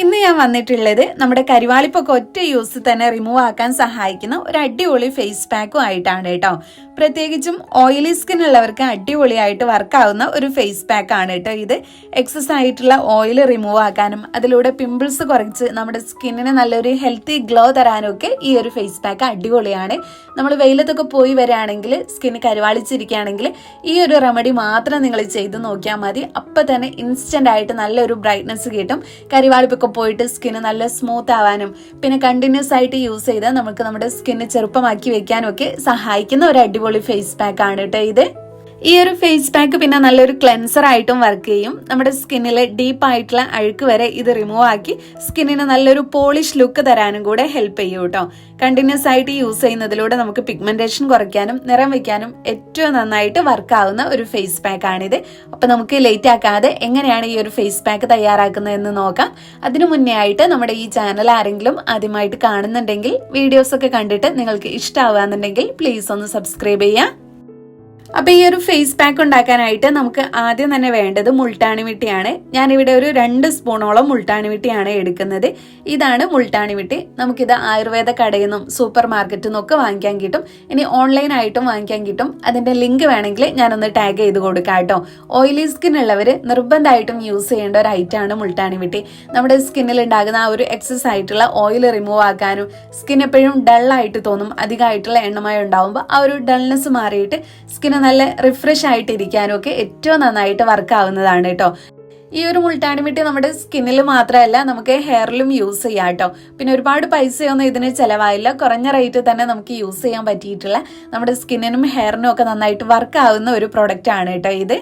ഇന്ന് ഞാൻ വന്നിട്ടുള്ളത് നമ്മുടെ കരിവാളിപ്പൊക്കെ ഒറ്റ യൂസ് തന്നെ റിമൂവ് ആക്കാൻ സഹായിക്കുന്ന ഒരു അടിപൊളി ഫേസ് പാക്കും ആയിട്ടാണ് കേട്ടോ. പ്രത്യേകിച്ചും ഓയിലി സ്കിൻ ഉള്ളവർക്ക് അടിപൊളിയായിട്ട് വർക്കാവുന്ന ഒരു ഫേസ് പാക്ക് ആണ് കേട്ടോ ഇത്. എക്സസ് ആയിട്ടുള്ള ഓയിൽ റിമൂവ് ആക്കാനും അതിലൂടെ പിമ്പിൾസ് കുറച്ച് നമ്മുടെ സ്കിന്നിന് നല്ലൊരു ഹെൽത്തി ഗ്ലോ തരാനൊക്കെ ഈ ഒരു ഫേസ് പാക്ക് അടിപൊളിയാണ്. നമ്മൾ വെയിലത്തൊക്കെ പോയി വരികയാണെങ്കിൽ സ്കിൻ കരുവാളിച്ചിരിക്കുകയാണെങ്കിൽ ഈ ഒരു റെമഡി മാത്രം നിങ്ങൾ ചെയ്ത് നോക്കിയാൽ മതി. അപ്പം തന്നെ ഇൻസ്റ്റന്റ് ആയിട്ട് നല്ലൊരു ബ്രൈറ്റ്നസ് കിട്ടും. കരിവാളിപ്പൊക്കെ പോയിട്ട് സ്കിന്ന് നല്ല സ്മൂത്ത് ആവാനും പിന്നെ കണ്ടിന്യൂസ് ആയിട്ട് യൂസ് ചെയ്ത് നമുക്ക് നമ്മുടെ സ്കിന്ന് ചെറുപ്പമാക്കി വെക്കാനും ഒക്കെ സഹായിക്കുന്ന ഒരു അടിപൊളി ഫേസ് പാക്ക് ആണ് കേട്ടോ ഇത്. ഈ ഒരു ഫേസ് പാക്ക് പിന്നെ നല്ലൊരു ക്ലെൻസർ ആയിട്ടും വർക്ക് ചെയ്യും. നമ്മുടെ സ്കിന്നിലെ ഡീപ്പ് ആയിട്ടുള്ള അഴുക്ക് വരെ ഇത് റിമൂവ് ആക്കി സ്കിന്നിന് നല്ലൊരു പോളിഷ് ലുക്ക് തരാനും കൂടെ ഹെൽപ്പ് ചെയ്യും കേട്ടോ. കണ്ടിന്യൂസ് ആയിട്ട് യൂസ് ചെയ്യുന്നതിലൂടെ നമുക്ക് പിഗ്മെന്റേഷൻ കുറയ്ക്കാനും നിറം വെക്കാനും ഏറ്റവും നന്നായിട്ട് വർക്ക് ആവുന്ന ഒരു ഫേസ് പാക്ക് ആണിത്. അപ്പൊ നമുക്ക് ലേറ്റ് ആക്കാതെ എങ്ങനെയാണ് ഈ ഒരു ഫേസ് പാക്ക് തയ്യാറാക്കുന്നതെന്ന് നോക്കാം. അതിനു മുന്നേ ആയിട്ട് നമ്മുടെ ഈ ചാനൽ ആരെങ്കിലും ആദ്യമായിട്ട് കാണുന്നുണ്ടെങ്കിൽ വീഡിയോസ് ഒക്കെ കണ്ടിട്ട് നിങ്ങൾക്ക് ഇഷ്ടമാവുകയെന്നുണ്ടെങ്കിൽ പ്ലീസ് ഒന്ന് സബ്സ്ക്രൈബ് ചെയ്യാം അപ്പൊ ഈ ഒരു ഫേസ് പാക്ക് ഉണ്ടാക്കാനായിട്ട് നമുക്ക് ആദ്യം തന്നെ വേണ്ടത് മുൾട്ടാണി മിട്ടിയാണ്. ഞാനിവിടെ ഒരു രണ്ട് സ്പൂണോളം മുൾട്ടാണി മിട്ടിയാണ് എടുക്കുന്നത്. ഇതാണ് മുൾട്ടാണി മിട്ടി. നമുക്കിത് ആയുർവേദ കടയിൽ നിന്നും സൂപ്പർ മാർക്കറ്റിൽ നിന്നൊക്കെ വാങ്ങിക്കാൻ കിട്ടും. ഇനി ഓൺലൈൻ ആയിട്ടും വാങ്ങിക്കാൻ കിട്ടും. അതിന്റെ ലിങ്ക് വേണമെങ്കിൽ ഞാനൊന്ന് ടാഗ് ചെയ്ത് കൊടുക്കാം കേട്ടോ. ഓയിലി സ്കിൻ നിർബന്ധമായിട്ടും യൂസ് ചെയ്യേണ്ട ഒരു ഐറ്റമാണ് മുൾട്ടാണി മിട്ടി. നമ്മുടെ സ്കിന്നിൽ ഉണ്ടാകുന്ന ആ ഒരു എക്സസ് ആയിട്ടുള്ള ഓയിൽ റിമൂവ് ആക്കാനും സ്കിൻ എപ്പോഴും ഡൾ ആയിട്ട് തോന്നും അധികമായിട്ടുള്ള എണ്ണമയം ഉണ്ടാവുമ്പോൾ ആ ഒരു ഡൾനെസ് മാറിയിട്ട് സ്കിന്ന് നല്ല റിഫ്രഷ് ആയിട്ടിരിക്കാനും ഒക്കെ ഏറ്റവും നന്നായിട്ട് വർക്ക് ആവുന്നതാണ് കേട്ടോ ഈ ഒരു മുൾട്ടാണിമിട്ടി നമ്മുടെ സ്കിന്നിൽ മാത്രമല്ല നമുക്ക് ഹെയറിലും യൂസ് ചെയ്യാം കേട്ടോ പിന്നെ ഒരുപാട് പൈസയൊന്നും ഇതിന് ചിലവായില്ല. കുറഞ്ഞ റേറ്റ് തന്നെ നമുക്ക് യൂസ് ചെയ്യാൻ പറ്റിയിട്ടുള്ള നമ്മുടെ സ്കിന്നിനും ഹെയറിനും ഒക്കെ നന്നായിട്ട് വർക്ക് ആവുന്ന ഒരു പ്രൊഡക്റ്റ് ആണ് കേട്ടോ ഇത്.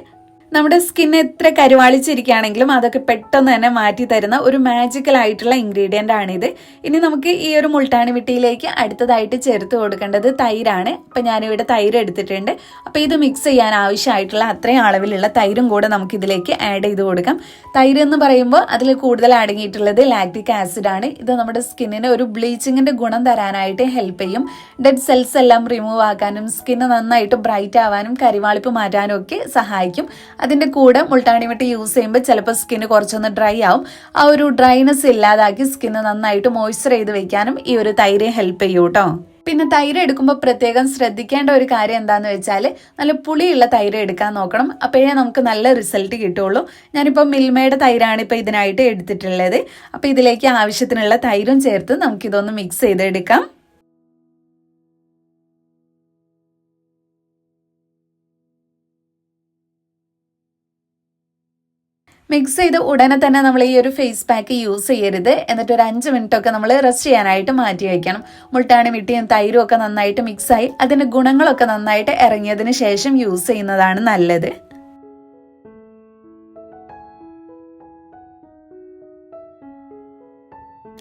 നമ്മുടെ സ്കിൻ എത്ര കരുവാളിച്ചിരിക്കുകയാണെങ്കിലും അതൊക്കെ പെട്ടെന്ന് തന്നെ മാറ്റി തരുന്ന ഒരു മാജിക്കൽ ആയിട്ടുള്ള ഇൻഗ്രീഡിയന്റ് ആണിത് ഇനി നമുക്ക് ഈ ഒരു മുൾട്ടാണി വിട്ടിയിലേക്ക് അടുത്തതായിട്ട് ചേർത്ത് കൊടുക്കേണ്ടത് തൈരാണ്. അപ്പം ഞാനിവിടെ തൈര് എടുത്തിട്ടുണ്ട്. അപ്പോൾ ഇത് മിക്സ് ചെയ്യാൻ ആവശ്യമായിട്ടുള്ള അത്രയും അളവിലുള്ള തൈരും കൂടെ നമുക്ക് ഇതിലേക്ക് ആഡ് ചെയ്ത് കൊടുക്കാം. തൈര് എന്ന് പറയുമ്പോൾ അതിൽ കൂടുതൽ അടങ്ങിയിട്ടുള്ളത് ലാക്റ്റിക് ആസിഡാണ് ഇത് നമ്മുടെ സ്കിന്നിന് ഒരു ബ്ലീച്ചിങ്ങിന്റെ ഗുണം തരാനായിട്ട് ഹെൽപ്പ് ചെയ്യും. ഡെഡ് സെൽസ് എല്ലാം റിമൂവ് ആക്കാനും സ്കിന്ന് നന്നായിട്ട് ബ്രൈറ്റ് ആവാനും കരിവാളിപ്പ് മാറ്റാനും ഒക്കെ സഹായിക്കും. അതിന്റെ കൂടെ മുൾട്ടാണി വെട്ടി യൂസ് ചെയ്യുമ്പോൾ ചിലപ്പോൾ സ്കിന്ന് കുറച്ചൊന്ന് ഡ്രൈ ആവും. ആ ഒരു ഡ്രൈനെസ് ഇല്ലാതാക്കി സ്കിന്ന് നന്നായിട്ട് മോയ്സ്ചർ ചെയ്ത് വെക്കാനും ഈ ഒരു തൈര് ഹെൽപ്പ് ചെയ്യും കേട്ടോ പിന്നെ തൈര് എടുക്കുമ്പോൾ പ്രത്യേകം ശ്രദ്ധിക്കേണ്ട ഒരു കാര്യം എന്താന്ന് വെച്ചാൽ നല്ല പുളിയുള്ള തൈര് എടുക്കാൻ നോക്കണം. അപ്പോഴേ നമുക്ക് നല്ല റിസൾട്ട് കിട്ടുള്ളൂ. ഞാനിപ്പോൾ മിൽമയുടെ തൈരാണ് ഇപ്പോൾ ഇതിനായിട്ട് എടുത്തിട്ടുള്ളത്. അപ്പോൾ ഇതിലേക്ക് ആവശ്യത്തിനുള്ള തൈരും ചേർത്ത് നമുക്കിതൊന്ന് മിക്സ് ചെയ്തെടുക്കാം. മിക്സ് ചെയ്ത് ഉടനെ തന്നെ നമ്മൾ ഈ ഒരു ഫേസ് പാക്ക് യൂസ് ചെയ്യരുത്. എന്നിട്ട് ഒരു അഞ്ച് മിനിറ്റ് ഒക്കെ നമ്മൾ റെസ്റ്റ് ചെയ്യാനായിട്ട് മാറ്റി വയ്ക്കണം മുട്ടാണി മിട്ടിയും തൈരും ഒക്കെ നന്നായിട്ട് മിക്സായി അതിന്റെ ഗുണങ്ങളൊക്കെ നന്നായിട്ട് ഇറങ്ങിയതിന് ശേഷം യൂസ് ചെയ്യുന്നതാണ് നല്ലത്.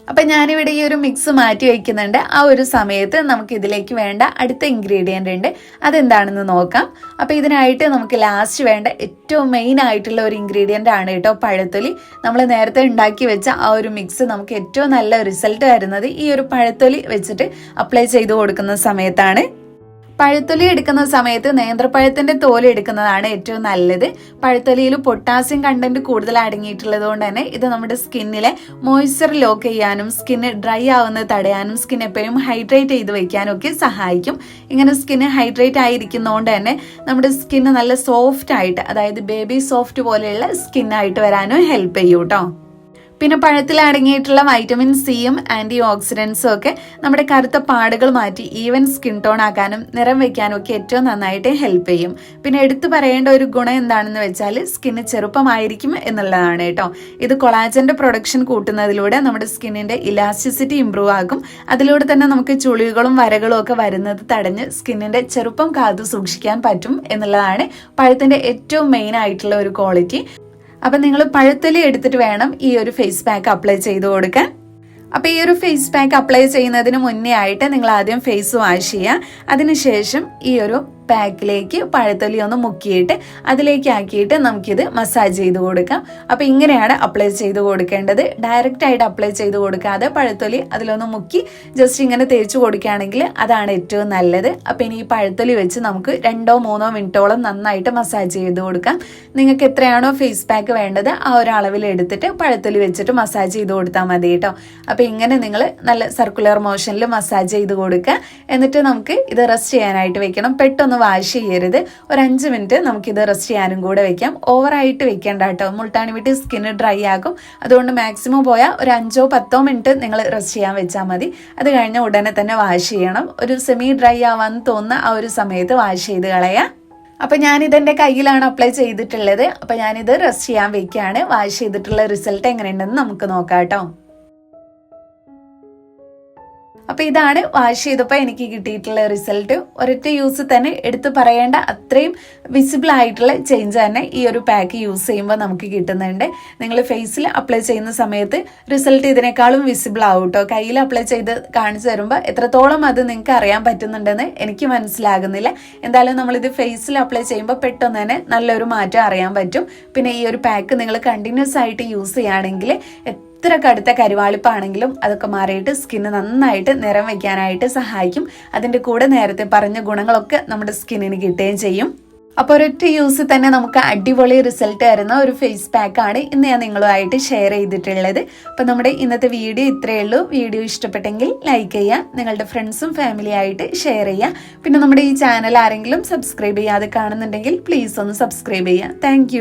അപ്പൊ ഞാനിവിടെ ഈ ഒരു മിക്സ് മാറ്റി വയ്ക്കുന്നുണ്ട് ആ ഒരു സമയത്ത് നമുക്ക് ഇതിലേക്ക് വേണ്ട അടുത്ത ഇൻഗ്രീഡിയന്റ് ഉണ്ട്. അതെന്താണെന്ന് നോക്കാം. അപ്പോൾ ഇതിനായിട്ട് നമുക്ക് ലാസ്റ്റ് വേണ്ട ഏറ്റവും മെയിൻ ആയിട്ടുള്ള ഒരു ഇൻഗ്രീഡിയന്റ് ആണ് കേട്ടോ പഴത്തൊലി. നമ്മൾ നേരത്തെ ഉണ്ടാക്കി വെച്ച ആ ഒരു മിക്സ് നമുക്ക് ഏറ്റവും നല്ല റിസൾട്ട് വരുന്നത് ഈ ഒരു പഴത്തൊലി വെച്ചിട്ട് അപ്ലൈ ചെയ്ത് കൊടുക്കുന്ന സമയത്താണ്. പഴുത്തൊലി എടുക്കുന്ന സമയത്ത് നേന്ത്രപ്പഴത്തിന്റെ തോൽ എടുക്കുന്നതാണ് ഏറ്റവും നല്ലത്. പഴുത്തൊലിയിൽ പൊട്ടാസ്യം കണ്ടന്റ് കൂടുതൽ അടങ്ങിയിട്ടുള്ളത് കൊണ്ട് തന്നെ ഇത് നമ്മുടെ സ്കിന്നിലെ മോയ്സ്ചർ ലോക്ക് ചെയ്യാനും സ്കിന്ന് ഡ്രൈ ആവുന്നത് തടയാനും സ്കിൻ എപ്പോഴും ഹൈഡ്രേറ്റ് ചെയ്ത് വെക്കാനും ഒക്കെ സഹായിക്കും. ഇങ്ങനെ സ്കിന്ന് ഹൈഡ്രേറ്റ് ആയിരിക്കുന്നതുകൊണ്ട് തന്നെ നമ്മുടെ സ്കിന്ന് നല്ല സോഫ്റ്റ് ആയിട്ട് അതായത് ബേബി സോഫ്റ്റ് പോലെയുള്ള സ്കിന്നായിട്ട് വരാനും ഹെൽപ്പ് ചെയ്യും കേട്ടോ പിന്നെ പഴത്തിൽ അടങ്ങിയിട്ടുള്ള വൈറ്റമിൻ സിയും ആന്റി ഓക്സിഡൻസും ഒക്കെ നമ്മുടെ കറുത്ത പാടുകൾ മാറ്റി ഈവൻ സ്കിൻ ടോൺ ആക്കാനും നിറം വെക്കാനും ഒക്കെ ഏറ്റവും നന്നായിട്ട് ഹെൽപ്പ് ചെയ്യും. പിന്നെ എടുത്തു പറയേണ്ട ഒരു ഗുണം എന്താണെന്ന് വെച്ചാൽ സ്കിന്ന് ചെറുപ്പമായിരിക്കും എന്നുള്ളതാണ് കേട്ടോ. ഇത് കൊളാജന്റെ പ്രൊഡക്ഷൻ കൂട്ടുന്നതിലൂടെ നമ്മുടെ സ്കിന്നിന്റെ ഇലാസ്റ്റിസിറ്റി ഇമ്പ്രൂവ് ആകും അതിലൂടെ തന്നെ നമുക്ക് ചുളികളും വരകളും ഒക്കെ വരുന്നത് തടഞ്ഞ് സ്കിന്നിന്റെ ചെറുപ്പം കാത്തു സൂക്ഷിക്കാൻ പറ്റും എന്നുള്ളതാണ് പഴത്തിന്റെ ഏറ്റവും മെയിൻ ആയിട്ടുള്ള ഒരു ക്വാളിറ്റി അപ്പം നിങ്ങൾ പഴുത്തൊലി എടുത്തിട്ട് വേണം ഈ ഒരു ഫേസ് പാക്ക് അപ്ലൈ ചെയ്ത് കൊടുക്കാൻ. അപ്പോൾ ഈ ഒരു ഫേസ് പാക്ക് അപ്ലൈ ചെയ്യുന്നതിന് മുന്നേ ആയിട്ട് നിങ്ങൾ ആദ്യം ഫേസ് വാഷ് ചെയ്യുക. അതിനുശേഷം ഈ ഒരു പാക്കിലേക്ക് പഴത്തൊലി ഒന്ന് മുക്കിയിട്ട് അതിലേക്ക് ആക്കിയിട്ട് നമുക്കിത് മസാജ് ചെയ്ത് കൊടുക്കാം. അപ്പോൾ ഇങ്ങനെയാണ് അപ്ലൈ ചെയ്ത് കൊടുക്കേണ്ടത്. ഡയറക്റ്റ് ആയിട്ട് അപ്ലൈ ചെയ്ത് കൊടുക്കാതെ പഴത്തൊലി അതിലൊന്ന് മുക്കി ജസ്റ്റ് ഇങ്ങനെ തേച്ച് കൊടുക്കുകയാണെങ്കിൽ അതാണ് ഏറ്റവും നല്ലത്. അപ്പം ഇനി ഈ പഴത്തൊലി വെച്ച് നമുക്ക് രണ്ടോ മൂന്നോ മിനിറ്റോളം നന്നായിട്ട് മസാജ് ചെയ്ത് കൊടുക്കാം. നിങ്ങൾക്ക് എത്രയാണോ ഫേസ് പാക്ക് വേണ്ടത് ആ ഒരു എടുത്തിട്ട് പഴത്തൊലി വെച്ചിട്ട് മസാജ് ചെയ്ത് കൊടുത്താൽ മതി കേട്ടോ. അപ്പോൾ ഇങ്ങനെ നിങ്ങൾ നല്ല സർക്കുലർ മോഷനിൽ മസാജ് ചെയ്ത് കൊടുക്കുക. എന്നിട്ട് നമുക്ക് ഇത് റെസ്റ്റ് ചെയ്യാനായിട്ട് വെക്കണം. പെട്ടെന്ന് വാഷ് ചെയ്യരുത്. ഒരു അഞ്ച് മിനിറ്റ് നമുക്കിത് റെസ്റ്റ് ചെയ്യാനും കൂടെ വെക്കാം. ഓവറായിട്ട് വെക്കേണ്ട കേട്ടോ. മുൾട്ടാണി വിട്ട് സ്കിന്ന് ഡ്രൈ ആകും. അതുകൊണ്ട് മാക്സിമം പോയാൽ ഒരു അഞ്ചോ പത്തോ മിനിറ്റ് നിങ്ങൾ റെസ്റ്റ് ചെയ്യാൻ വെച്ചാൽ മതി. അത് കഴിഞ്ഞ ഉടനെ തന്നെ വാഷ് ചെയ്യണം. ഒരു സെമി ഡ്രൈ ആവാൻ തോന്നുന്ന ആ ഒരു സമയത്ത് വാഷ് ചെയ്ത് കളയാം. അപ്പൊ ഞാൻ എന്റെ കയ്യിലാണ് അപ്ലൈ ചെയ്തിട്ടുള്ളത്. അപ്പൊ ഞാനിത് റെസ്റ്റ് ചെയ്യാൻ വെക്കുകയാണ് വാഷ് ചെയ്തിട്ടുള്ള റിസൾട്ട് എങ്ങനെയുണ്ടെന്ന് നമുക്ക് നോക്കാം കേട്ടോ. അപ്പൊ ഇതാണ് വാഷ് ചെയ്തപ്പോൾ എനിക്ക് കിട്ടിയിട്ടുള്ള റിസൾട്ട്. ഒരൊറ്റ യൂസ് തന്നെ എടുത്തു പറയേണ്ട അത്രയും വിസിബിൾ ആയിട്ടുള്ള ചേഞ്ച് തന്നെ ഈ ഒരു പാക്ക് യൂസ് ചെയ്യുമ്പോൾ നമുക്ക് കിട്ടുന്നുണ്ട്. നിങ്ങൾ ഫേസിൽ അപ്ലൈ ചെയ്യുന്ന സമയത്ത് റിസൾട്ട് ഇതിനേക്കാളും വിസിബിൾ ആവും കേട്ടോ കയ്യിൽ അപ്ലൈ ചെയ്ത് കാണിച്ചു തരുമ്പോൾ എത്രത്തോളം അത് നിങ്ങൾക്ക് അറിയാൻ പറ്റുന്നുണ്ടെന്ന് എനിക്ക് മനസ്സിലാകുന്നില്ല. എന്തായാലും നമ്മളിത് ഫേസിൽ അപ്ലൈ ചെയ്യുമ്പോൾ പെട്ടെന്ന് തന്നെ നല്ലൊരു മാറ്റം അറിയാൻ പറ്റും. പിന്നെ ഈ ഒരു പാക്ക് നിങ്ങൾ കണ്ടിന്യൂസ് ആയിട്ട് യൂസ് ചെയ്യുകയാണെങ്കിൽ എത്ര കടുത്ത കരുവാളിപ്പാണെങ്കിലും അതൊക്കെ മാറിയിട്ട് സ്കിന്ന് നന്നായിട്ട് നിറം വയ്ക്കാനായിട്ട് സഹായിക്കും. അതിന്റെ കൂടെ നേരത്തെ പറഞ്ഞ ഗുണങ്ങളൊക്കെ നമ്മുടെ സ്കിന്നിന് കിട്ടുകയും ചെയ്യും. അപ്പോൾ ഒരൊറ്റ യൂസ് തന്നെ നമുക്ക് അടിപൊളി റിസൾട്ട് തരുന്ന ഒരു ഫേസ് പാക്കാണ് ഇന്ന് ഞാൻ നിങ്ങളുമായിട്ട് ഷെയർ ചെയ്തിട്ടുള്ളത്. അപ്പോൾ നമ്മുടെ ഇന്നത്തെ വീഡിയോ ഇത്രയേ ഉള്ളൂ. വീഡിയോ ഇഷ്ടപ്പെട്ടെങ്കിൽ ലൈക്ക് ചെയ്യുക നിങ്ങളുടെ ഫ്രണ്ട്സും ഫാമിലിയായിട്ട് ഷെയർ ചെയ്യുക. പിന്നെ നമ്മുടെ ഈ ചാനൽ ആരെങ്കിലും സബ്സ്ക്രൈബ് ചെയ്യാതെ കാണുന്നുണ്ടെങ്കിൽ പ്ലീസ് ഒന്ന് സബ്സ്ക്രൈബ് ചെയ്യുക. താങ്ക്